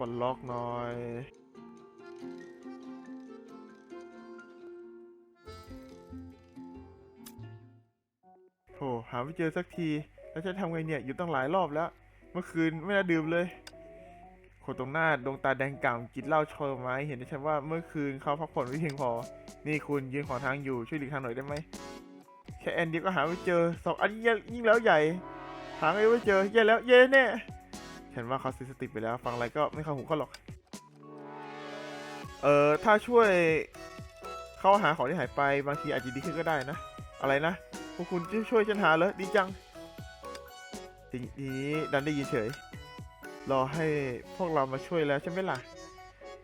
ปลดล็อกหน่อย โห หาไม่เจอสักที แล้วฉันทำไงเนี่ย อยู่ตั้งหลายรอบแล้ว เมื่อคืนไม่ได้ดื่มเลย คนตรงหน้าดวงตาแดงก่ำกินเหล้าโชว์ไม้ เห็นได้ชัดว่าเมื่อคืนเขาพักผ่อนไม่เพียงพอ นี่คุณยืนขวางทางอยู่ช่วยหลีกทางหน่อยได้ไหม แค่แอนเดียวก็หาไม่เจอสองอันยิ่งแล้วใหญ่ หาไม่เจอแย่แล้วเย่แน่ ฉันว่าเขาเสีสติไปแล้ว ฟังอะไรก็ไม่เข้าหูเขาหรอก เออถ้าช่วยเข้าหาของที่หายไปบางทีอาจจะดีขึ้นก็ได้นะ อะไรนะ พวกคุณช่วยฉันหาเหรอดีจังทีนี้ดันได้ยินเฉย รอให้พวกเรามาช่วยแล้วใช่ไหมล่ะ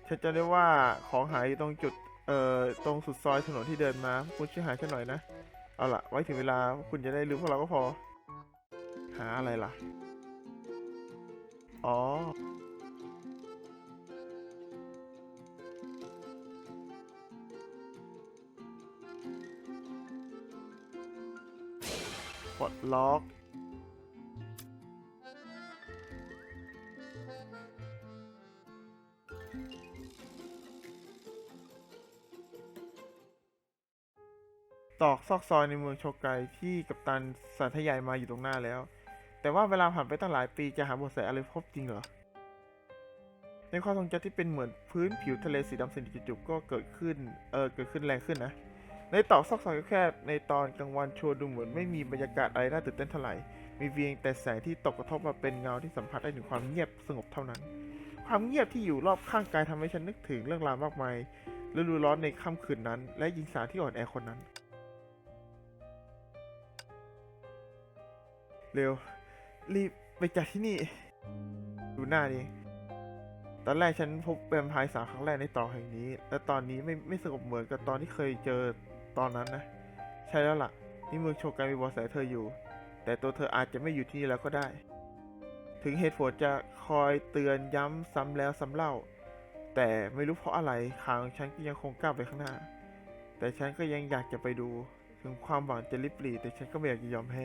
ฉันจะได้ว่าของหายอยู่ตรงจุด เอ่อ ตรงสุดซอยถนนที่เดินมา คุณช่วยหาฉันหน่อยนะ เอาล่ะ ไว้ถึงเวลาพวกคุณจะได้รู้พวกเราก็พอ หาอะไรล่ะ อ๋อ ปลดล็อกตอกซอกซอยในเมืองโชไกที่กัปตันสันทยายมาอยู่ตรงหน้าแล้ว แต่ว่าเวลาผ่านไปตั้งหลายปีจะหาเบาะแสอะไรพบจริงเหรอ ในความทรงจำที่เป็นเหมือนพื้นผิวทะเลสีดำสนิทจุบๆก็เกิดขึ้น เออเกิดขึ้นแรงขึ้นนะ ในตอกซอกซอยแคบๆในตอนกลางวันโชว์ดูเหมือนไม่มีบรรยากาศอะไรน่าตื่นเต้นเท่าไหร่ มีเพียงแต่แสงที่ตกกระทบมาเป็นเงาที่สัมผัสได้ถึงความเงียบสงบเท่านั้น ความเงียบที่อยู่รอบข้างกายทำให้ฉันนึกถึงเรื่องราวมากมายฤดูร้อนในค่ำคืนนั้น และหญิงสาวที่อ่อนแอคนนั้น เร็ว รีบไปจากที่นี่ ดูหน้าดิตอนแรกฉันพบแวมไพร์สาวครั้งแรกในต่อแห่งนี้ และตอนนี้ไม่ไม่สงบเหมือนกับตอนที่เคยเจอตอนนั้นนะ ใช่แล้วล่ะ นี่เมืองโชกายมีบอแสเธออยู่ แต่ตัวเธออาจจะไม่อยู่ที่นี่แล้วก็ได้ ถึงเหตุผลจะคอยเตือนย้ำซ้ำแล้วซ้ำเล่า แต่ไม่รู้เพราะอะไรขาของฉันก็ยังคงก้าวไปข้างหน้า แต่ฉันก็ยังอยากจะไปดู ถึงความหวังจะลิบหลีแต่ฉันก็ไม่อยากจะยอมแพ้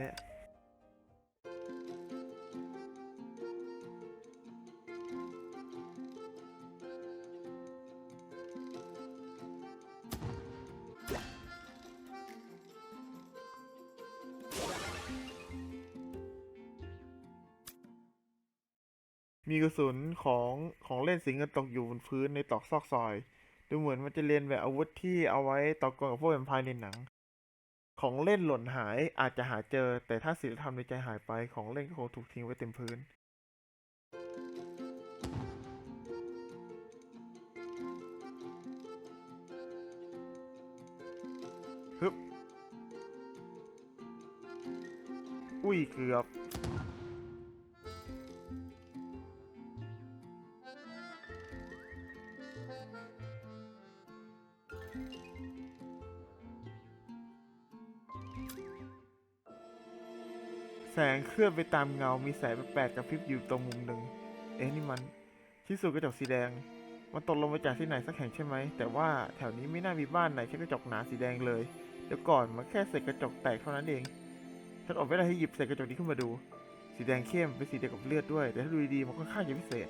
มีกระสุนของของเล่นสิงกันตกอยู่บนพื้นในตอกซอกซอย ดูเหมือนมันจะเรียนแบบอาวุธที่เอาไว้ต่อกรกับพวกแวมไพร์ในหนัง ของเล่นหล่นหายอาจจะหาเจอ แต่ถ้าศีลธรรมในใจหายไปของเล่นก็คงถูกทิ้งไว้เต็มพื้นฮึบอุ้ยเกือบ แสงเคลื่อนไปตามเงา มีแสงแปลกๆกระพริบอยู่ตรงมุมหนึ่ง เอ๊ะนี่มัน ที่สุดกระจกสีแดง มันตกลงมาจากที่ไหนสักแห่งใช่ไหม แต่ว่าแถวนี้ไม่น่ามีบ้านไหนใช้กระจกหนาสีแดงเลย เดี๋ยวก่อนมันแค่เศษกระจกแตกเท่านั้นเอง ฉันอดไม่ได้ที่หยิบเศษกระจกนี้ขึ้นมาดู สีแดงเข้มเป็นสีเดียวกับเลือดด้วย แต่ถ้าดูดีๆมันค่อนข้างจะพิเศษ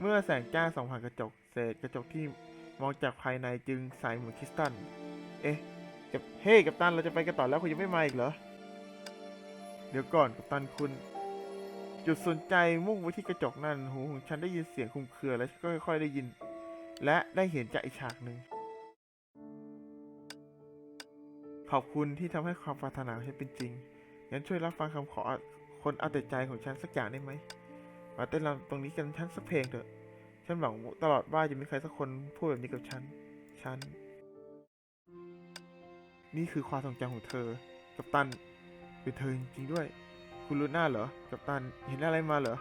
เมื่อแสงจ้าส่องผ่านกระจก เศษกระจกที่มองจากภายในจึงใสเหมือนคริสตัล เอ๊ะกับเฮ้กัปตันเราจะไปกันต่อแล้วคุณยังไม่มาอีกเหรอ เดี๋ยวก่อนกัปตันคุณ จุดสนใจมุ่งไปที่กระจกนั่น หูของฉันได้ยินเสียงคุมเครือและก็ค่อยๆได้ยิน และได้เห็นจากอีกฉากหนึ่ง ขอบคุณที่ทำให้ความปรารถนาของฉันเป็นจริง งั้นช่วยรับฟังคำขอคนเอาแต่ใจของฉันสักอย่างได้ไหม มาเต้นรำตรงนี้กันฉันสักเพลงเถอะ ฉันหวังตลอดว่าจะมีใครสักคนพูดแบบนี้กับฉัน ฉัน นี่คือความทรงจำของเธอ กัปตัน เป็นเธอจริงๆด้วย คุณรู้หน้าเหรอ กัปตันเห็นอะไรมาเหรอ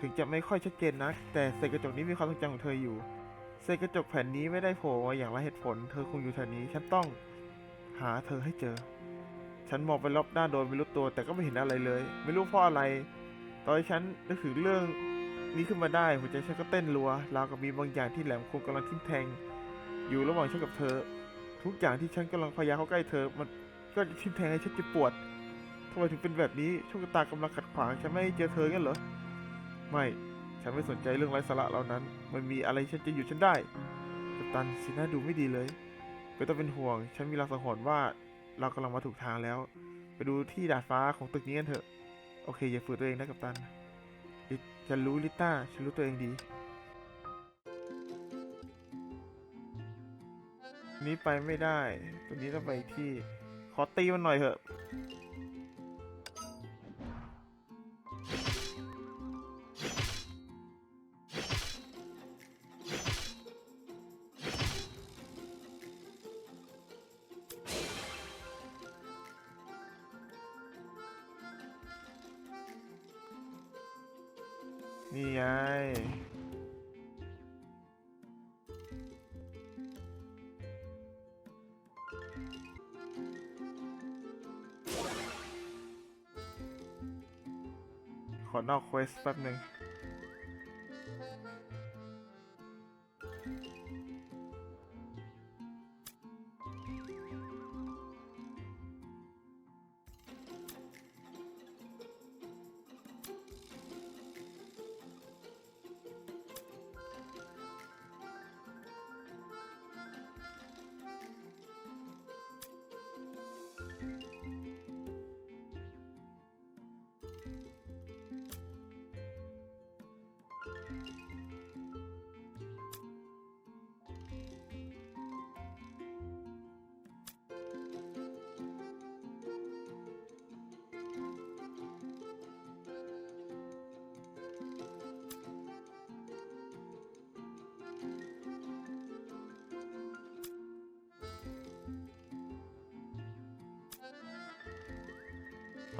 ถึงจะไม่ค่อยชัดเจนนักแต่เศษกระจกนี้มีความทรงจำของเธออยู่ เศษกระจกแผ่นนี้ไม่ได้โผล่มาอย่างไรเหตุผล เธอคงอยู่แถวนี้ ฉันต้องหาเธอให้เจอ ฉันมองไปรอบด้านโดยไม่รู้ตัว แต่ก็ไม่เห็นอะไรเลย ไม่รู้เพราะอะไร ตอนที่ฉันนึกถึงเรื่องนี้ขึ้นมาได้หัวใจฉันก็เต้นรัว ราวกับมีบางอย่างที่แหลมคมกำลังทิ่มแทง อยู่ระหว่างฉันกับเธอ ทุกอย่างที่ฉันกำลังพยายามเข้าใกล้เธอ มันก็จะทิ่มแทงให้ฉันเจ็บปวดำไมถึงเป็นแบบนี้โชคชะตากำลังขัดขวางฉันไม่ให้เจอเธองั้นเหรอ ไม่ ฉันไม่สนใจเรื่องไร้สาระเหล่านั้น มันมีอะไรฉันจะหยุดฉันได้กัปตันสีหน้าดูไม่ดีเลยไม่ต้องเป็นห่วง ฉันมีลางสังหรณ์ว่าเรากำลังมาถูกทางแล้ว ไปดูที่ดาดฟ้าของตึกนี้กันเถอะ โอเค อย่าฝืนตัวเองนะกัปตันฉันรู้ลิต้า ฉันรู้ตัวเองดี นี้ไปไม่ได้ ตัวนี้ต้องไปที่ ขอตีมันหน่อยเถอะ แป๊บหนึ่ง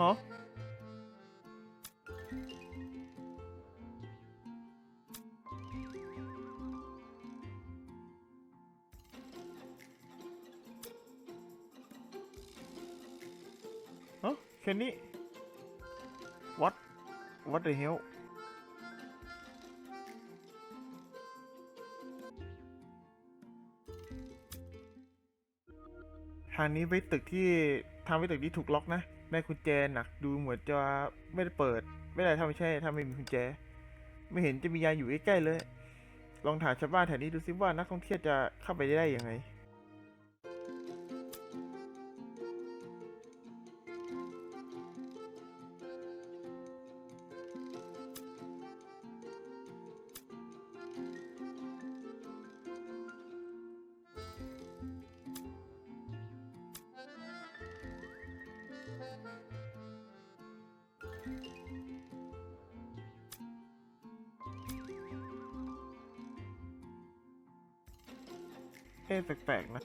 ฮะฮะแค่นี้ what what the hell ทางนี้ไปตึกที่ทางไปตึกที่ถูกล็อกนะ แม่กุญแจหนักดูเหมือนจะไม่ได้เปิด ไม่ได้ถ้าไม่ใช่ถ้าไม่มีกุญแจ ไม่เห็นจะมียายอยู่ใกล้ๆเลย ลองถามชาวบ้านแถวนี้ดูซิว่านักท่องเที่ยวจะเข้าไปได้ยังไง แปลกๆนะ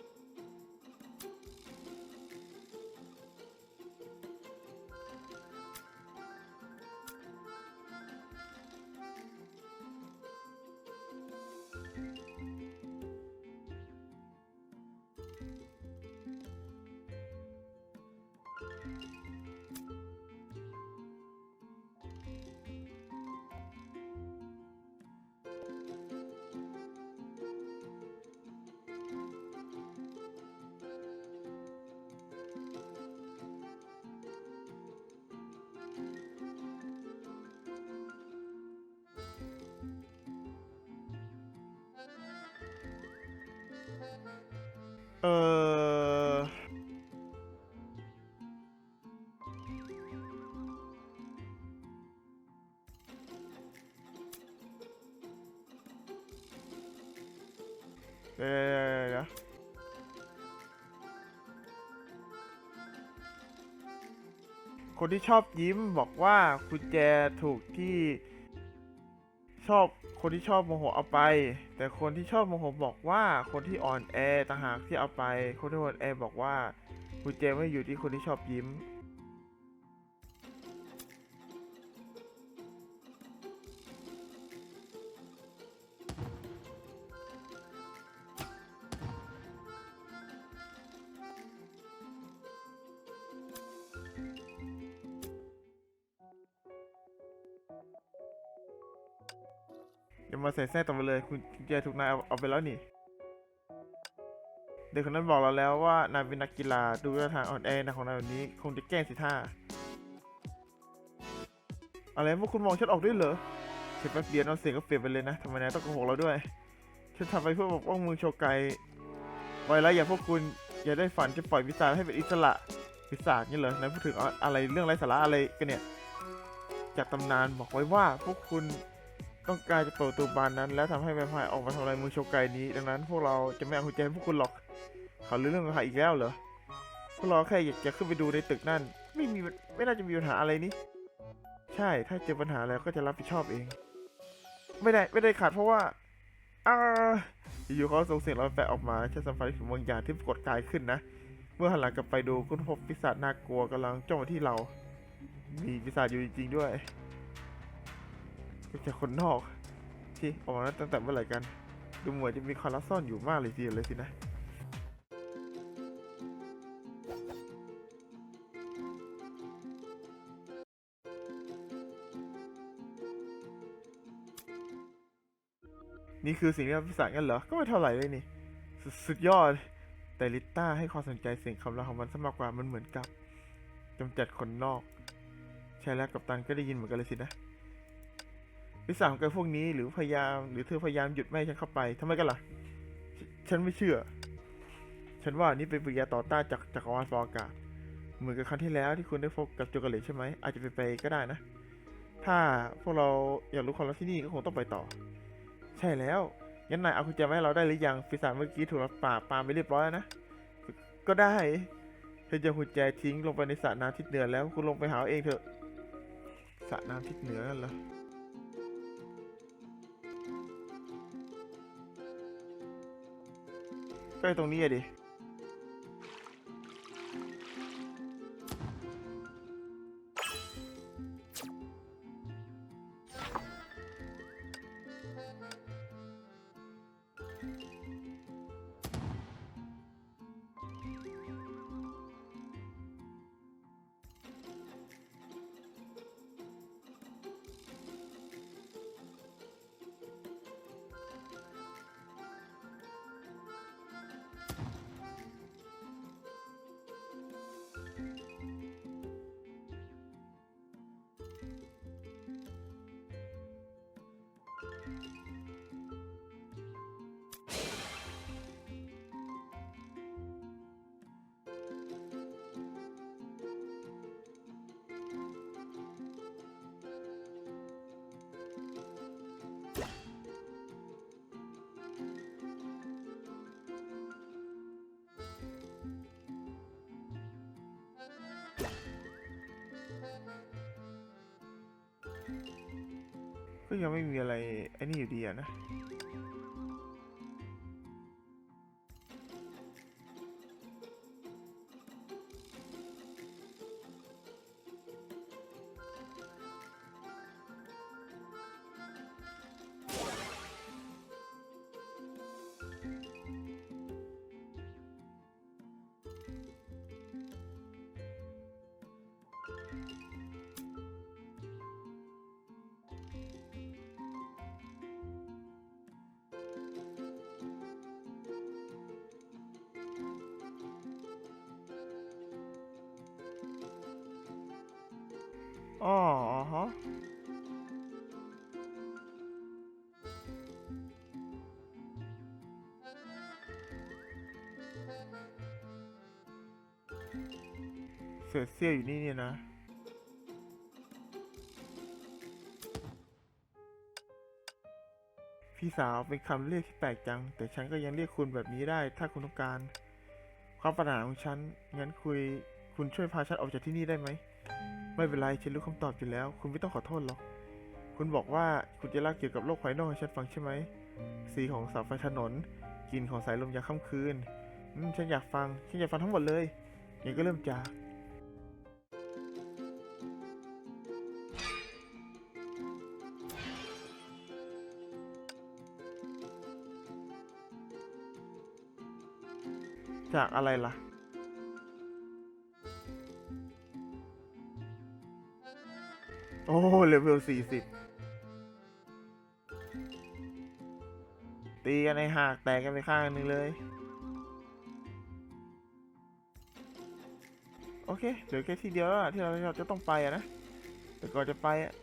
เออเดี๋ยวเดี๋ยยคนที่ชอบยิ้มบอกว่ากุญแจถูกที่ ชอบคนที่ชอบโมโหเอาไป แต่คนที่ชอบโมโหบอกว่าคนที่อ่อนแอต่างหากที่เอาไป คนที่อ่อนแอบอกว่ากุญแจไม่อยู่ที่คนที่ชอบยิ้ม มาใส่แทรกต่อไปเลย คุณแจถูกนายเอาเอาไปแล้วนี่ เด็กคนนั้นบอกเราแล้วว่านายเป็นนักกีฬาดูท่าทางอ่อนแอนะของนายแบบนี้คงจะแกล้งสิท่า อะไรพวกคุณมองฉันออกด้วยเหรอแค่แป๊บเดียวน้ำเสียงก็เปลี่ยนไปเลยนะทำไมนายต้องโกหกเราด้วย ฉันทำไปเพื่อปกป้องเมืองโชไกไว้แล้วอย่าพวกคุณอย่าได้ฝันจะปล่อยปีศาให้เป็นอิสระปีศาจนี่เหรอนายพูดถึงอะไรเรื่องไร้สาระอะไรกันเนี่ยจากตำนานบอกไว้ว่าพวกคุณ ต้องการจะเปิดประตูบานนั้น แล้วทำให้แวมไพร์ออกมาทำลายเมืองโชไกนี้ ดังนั้นพวกเราจะไม่เอาหัวใจให้พวกคุณหรอกเขารู้เรื่องแวมไพร์อีกแล้วเหรอพวกเราแค่อยากจะขึ้นไปดูในตึกนั่น ไม่มีไม่น่าจะมีปัญหาอะไรนี่ใช่ถ้าเจอปัญหาแล้วก็จะรับผิดชอบเอง ไม่ได้ไม่ได้ขาดเพราะว่าอ่าอยู่เขาส่งเสียงร้อนแปะออกมาฉันสัมผัสถึงบางอย่างที่ปรากฏกายขึ้นนะ เมื่อหันหลังกลับไปดูก็พบปีศาจน่ากลัวกำลังจ้องมาที่เรา มีปีศาจอยู่จริงๆด้วย จากคนนอก ที่ออกมาตั้งแต่เมื่อไหร่กัน ดูเหมือนจะมีความลับซ่อนอยู่มากเลยทีเดียวเลยสินะนี่คือสิ่งที่เราพิสารกันเหรอ ก็ไม่เท่าไหร่เลยนี่สสุดยอด แต่ลิต้าให้ความสนใจเสียงคำรามของมันซะมากกว่า มันเหมือนกับกำจัดคนนอก ใช่แล้วกัปตันก็ได้ยินเหมือนกันเลยสินะ พิสาของแกพวกนี้หรือพยายาม หรือเธอพยายามหยุดไม่ให้ฉันเข้าไปทำไมกันล่ะฉฉันไม่เชื่อ ฉันว่านี่เป็นปริยาต่อต้านจากจักรวาลฟอร์อากาศเหมือนกับครั้งที่แล้วที่คุณได้พบกับโจกาเลตใช่ไหมอาจจะเป็นไปก็ได้นะ ถ้าพวกเราอยากรู้ความลับที่นี่ก็คงต้องไปต่อ ใช่แล้วงั้นนายเอากุญแจมาให้เราได้หรือยังปีศาจเมื่อกี้ถูกเราปราบปรามไปเรียบร้อยแล้วนะก็ได้เธอจะเอากุญแจทิ้งลงไปในสระน้ำทิศเหนือแล้วคุณลงไปหาเอาเองเถอะสระน้ำทิศเหนือนั่นเหรอ ไปตรงนี้อะดิ ก็ยังไม่มีอะไรไอ้นี่อยู่ดีอะนะ อ๋อฮะเศษเสี้ยอยู่นี่เนี่ยนะ พี่สาวเป็นคำเรียกที่แปลกจัง แต่ฉันก็ยังเรียกคุณแบบนี้ได้ ถ้าคุณต้องการ ความปรารถนาของฉัน งั้นคุย คุณช่วยพาฉันออกจากที่นี่ได้ไหม ไม่เป็นไรฉันรู้คำตอบอยู่แล้ว คุณไม่ต้องขอโทษหรอก คุณบอกว่าคุณจะเล่าเกี่ยวกับโลกภายนอกให้ฉันฟังใช่ไหม สีของเสาไฟถนนกลิ่นของสายลมยามค่ำคืนฉันอยากฟัง ฉันอยากฟังทั้งหมดเลยงั้นก็เริ่มจากจากอะไรล่ะ อ้เลเวลสี่สิบตีกันในหากแตกกันไปข้างนึงเลย โอเคเหลือแค่ที่เดียวแล้วที่เราเราจะต้องไปอะนะแต่ก่อนจะไปอะ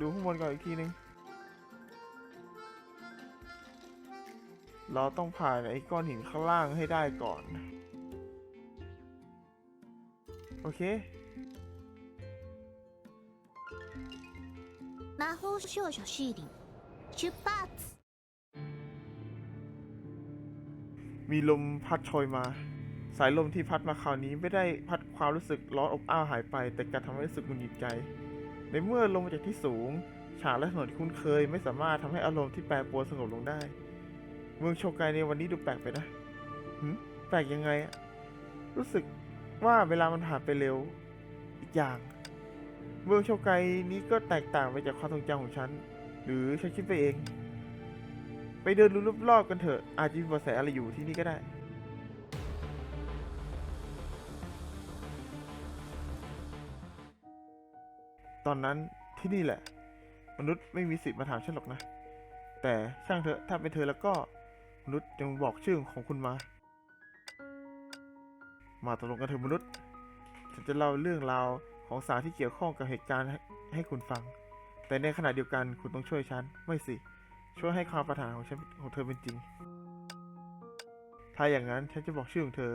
ดูข้างบนก่อนอีกทีนึง เราต้องผ่านไอ้ก้อนหินข้างล่างให้ได้ก่อน โอเค 魔法少女シーリン出発 มีลมพัดโชยมา สายลมที่พัดมาคราวนี้ไม่ได้พัดความรู้สึกร้อนอบอ้าวหายไป แต่กลับทำให้รู้สึกหงุดหงิดใจ ในเมื่อลงมาจากที่สูง ฉากและถนนที่คุ้นเคย ไม่สามารถทำให้อารมณ์ที่แปรปรวนสงบลงได้ เมืองโชไกในวันนี้ดูแปลกไปนะหึแปลกยังไงอะรู้สึกว่าเวลามันผ่านไปเร็ว อีกอย่าง เมืองโชไกนี้ก็แตกต่างไปจากความทรงจำของฉัน หรือฉันคิดไปเอง ไปเดินดูรอบๆกันเถอะ อาจจะมีเบาะแสอะไรอยู่ที่นี่ก็ได้ตอนนั้นที่นี่แหละ มนุษย์ไม่มีสิทธิ์มาถามฉันหรอกนะ แต่ช่างเถอะถ้าเป็นเธอแล้วก็ มนุษย์จงบอกชื่อของคุณมา มาตกลงกันเถอะมนุษย์ ฉันจะเล่าเรื่องราว ของสารที่เกี่ยวข้องกับเหตุการณ์ให้คุณฟัง แต่ในขณะเดียวกันคุณต้องช่วยฉัน ไม่สิ ช่วยให้ความปรารถนาของฉันของเธอเป็นจริง ถ้าอย่างนั้นฉันจะบอกชื่อของเธอ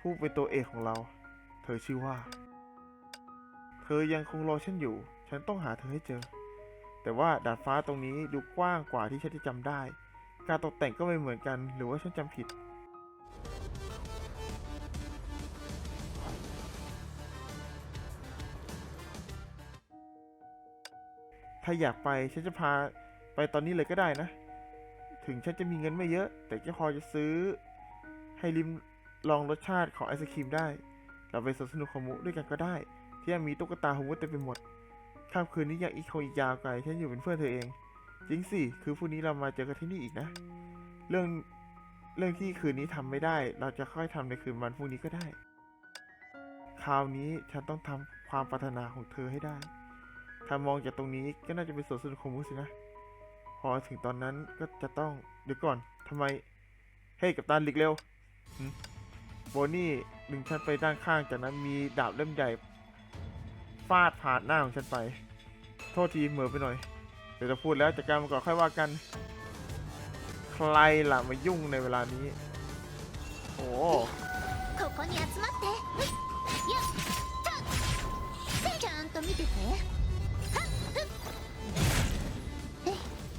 ผู้เป็นตัวเอกของเรา เธอชื่อว่า เธอยังคงรอฉันอยู่ ฉันต้องหาเธอให้เจอ แต่ว่าดาดฟ้าตรงนี้ดูกว้างกว่าที่ฉันจะจำได้ การตกแต่งก็ไม่เหมือนกัน หรือว่าฉันจำผิด ถ้าอยากไปฉันจะพาไปตอนนี้เลยก็ได้นะ ถึงฉันจะมีเงินไม่เยอะ แต่ก็พอจะซื้อ ให้ลิมลองรสชาติของไอศครีมได้ เราไปสนุกของมุด้วยกันก็ได้ ที่ยังมีตุ๊กตาฮูวุฒเต็มไปหมดค่ำคืนนี้ยังอีกคงอีกยาวไกลฉันอยู่เป็นเพื่อนเธอเอง จริงสิคือพรุ่งนี้เรามาเจอกันที่นี่อีกนะ เรื่องเรื่องที่คืนนี้ทำไม่ได้ เราจะค่อยทำในคืนวันพรุ่งนี้ก็ได้ คราวนี้ฉันต้องทำความปรารถนาของเธอให้ได้ ถ้ามองจากตรงนี้ก็น่าจะเป็นสวนสนุกของมุกสินะ พอถึงตอนนั้นก็จะต้องเดี๋ยวก่อนทำไม เฮ้ยกับตันหลีกเร็วหึโบนี่ดึงฉันไปด้านข้างจากนั้นมีดาบเล่มใหญ่ ฟาดผ่านหน้าของฉันไป โทษทีเหมือไปหน่อย เดี๋ยวจะพูดแล้วจัดการมันก่อนค่อยว่ากัน ใครล่ะมายุ่งในเวลานี้ โอ้ ここに集まってやったちゃんと見てて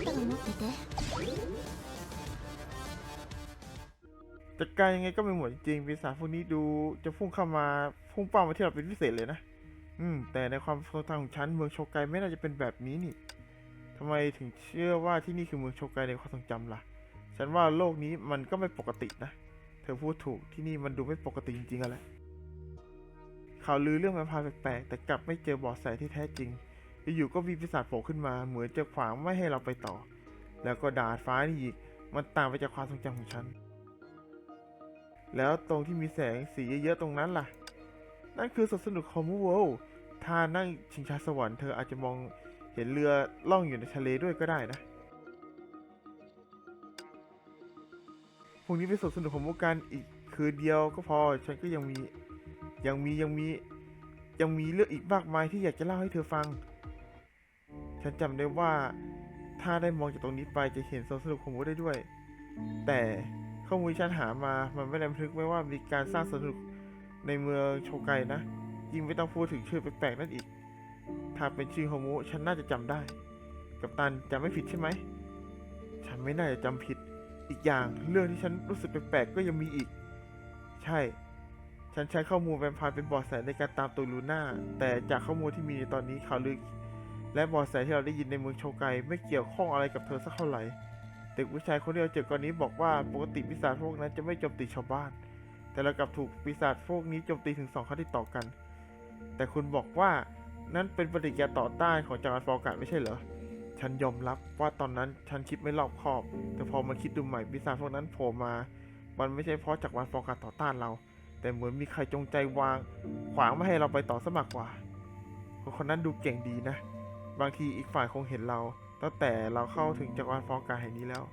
あなたが持ってて จัดการยังไงก็ไม่หมดจริงๆปีศาจพวกนี้ดูจะพุ่งเข้ามาพุ่งเป้ามาที่เราเป็นพิเศษเลยนะ อืม แต่ในความทรงจำของฉันเมืองโชไกไม่น่าจะเป็นแบบนี้นี่ทำไมถึงเชื่อว่าที่นี่คือเมืองโชไกในความทรงจำล่ะ ฉันว่าโลกนี้มันก็ไม่ปกตินะ เธอพูดถูกที่นี่มันดูไม่ปกติจริงๆอะแหละข่าวลือเรื่องแวมไพร์แปลกๆแต่กลับไม่เจอเบาะแสที่แท้จริง อยู่ก็มีปีศาจโผล่ขึ้นมาเหมือนจะขวางไม่ให้เราไปต่อ แล้วก็ดาดฟ้านี่อีกมันต่างไปจากความทรงจำของฉัน แล้วตรงที่มีแสงสีเยอะๆตรงนั้นล่ะ นั่นคือสวนสนุกคอมมูเวลถ้านั่งชิงช้าสวรรค์เธออาจจะมองเห็นเรือล่องอยู่ในทะเลด้วยก็ได้นะพรุ่งนี้ไปสวนสนุกของมุกกันอีกคืนเดียวก็พอ ฉันก็ยังมียังมียังมียังมีเรื่องอีกมากมายที่อยากจะเล่าให้เธอฟัง ฉันจำได้ว่าถ้าได้มองจากตรงนี้ไปจะเห็นสวนสนุกของมุกได้ด้วย แต่ข้อมูลที่ฉันหามา มันไม่ได้บันทึกไว้ว่ามีการสร้างสวนสนุกในเมืองโชไกนะ ยิ่งไม่ต้องพูดถึงชื่อแปลกๆนั่นอีก ถ้าเป็นชื่อโฮมุฉันน่าจะจำได้ กับตันจำไม่ผิดใช่ไหม ฉันไม่น่าจะจำผิด อีกอย่างเรื่องที่ฉันรู้สึกแปลกๆก็ยังมีอีก ใช่ ฉันใช้ข้อมูลแวมพร์เป็นบอดแสในการตามตัวลูน่า แต่จากข้อมูลที่มีในตอนนี้ข่าวลือ และบอดแสที่เราได้ยินในเมืองโชไกไม่เกี่ยวข้องอะไรกับเธอสักเท่าไหร่แต่ด็กผู้ชายคนที่เราเจอก่อนนี้บอกว่าปกติปีศาจพวกนั้นจะไม่โจมตีชาวบ้าน แต่เรากลับถูกปีศาจพวกนี้โจมตีถึงสองครั้งติดต่อกัน แต่คุณบอกว่านั่นเป็นปฏิกิริยาต่อต้านของจักรวรรดิฟอร์กาไม่ใช่เหรอ ฉันยอมรับว่าตอนนั้นฉันคิดไม่รอบคอบ แต่พอมาคิดดูใหม่ปีศาจพวกนั้นโผล่มา มันไม่ใช่เพราะจักรวรรดิฟอร์กาต่อต้านเรา แต่เหมือนมีใครจงใจวาง ขวางไม่ให้เราไปต่อสมัครกว่าคนคนนั้นดูเก่งดีนะ บางทีอีกฝ่ายคงเห็นเรา ตั้งแต่เราเข้าถึงจักรวรรดิฟอร์กาแห่งนี้แล้ว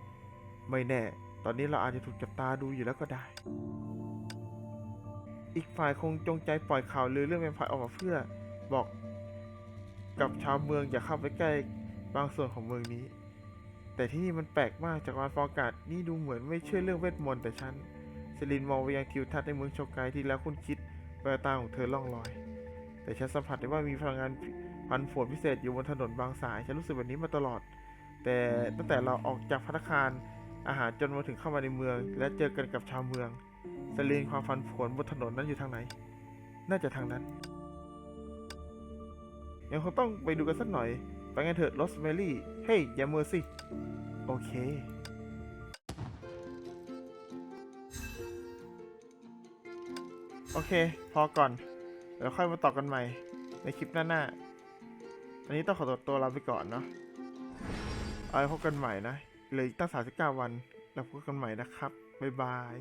ไม่แน่ ตอนนี้เราอาจจะถูกจับตาดูอยู่แล้วก็ได้ อีกฝ่ายคงจงใจปล่อยข่าวลือเรื่องแวมไพร์ออกมาเพื่อ บอก กับชาวเมืองอย่าเข้าไปใกล้บางส่วนของเมืองนี้ แต่ที่นี่มันแปลกมากจากรวรรดิฟอร์กาดนี่ดูเหมือนไม่เชื่อเรื่องเวทมนต์แต่ฉันเซลินมองไปยังทิวทัศน์ในเมืองโชไกที่แล้วคุณคิดแววตาของเธอล่องลอย แต่ฉันสัมผัสได้ว่ามีพลังงาน พันผวนพิเศษอยู่บนถนนบางสายฉันรู้สึกแบบนี้มาตลอด แต่ตั้งแต่เราออกจากพัตตาคารอาหารจนมาถึงเข้ามาในเมือง และเจอกันกับชาวเมืองเซลินความพันผวนบนถนนนั้นอยู่ทางไหน น่าจะทางนั้น ยังคงต้องไปดูกันสักหน่อย ไปกันเถอะโรสแมรี่ เฮ้ยอย่ามือสิโอเคโอเค พอก่อน เดี๋ยวค่อยมาต่อกันใหม่ ในคลิปหน้าๆ อันนี้ต้องขอตัวตัวลาไปก่อนเนาะ เอาไว้พบกันใหม่นะเหลืออีกตั้ง39 วัน แล้วพบกันใหม่นะครับ บ๊ายบาย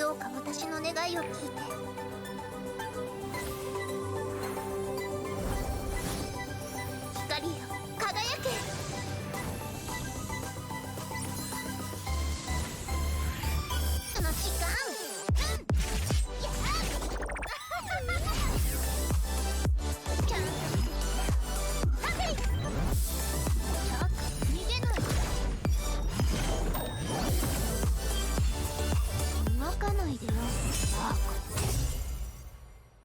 どうか私の願いを聞いて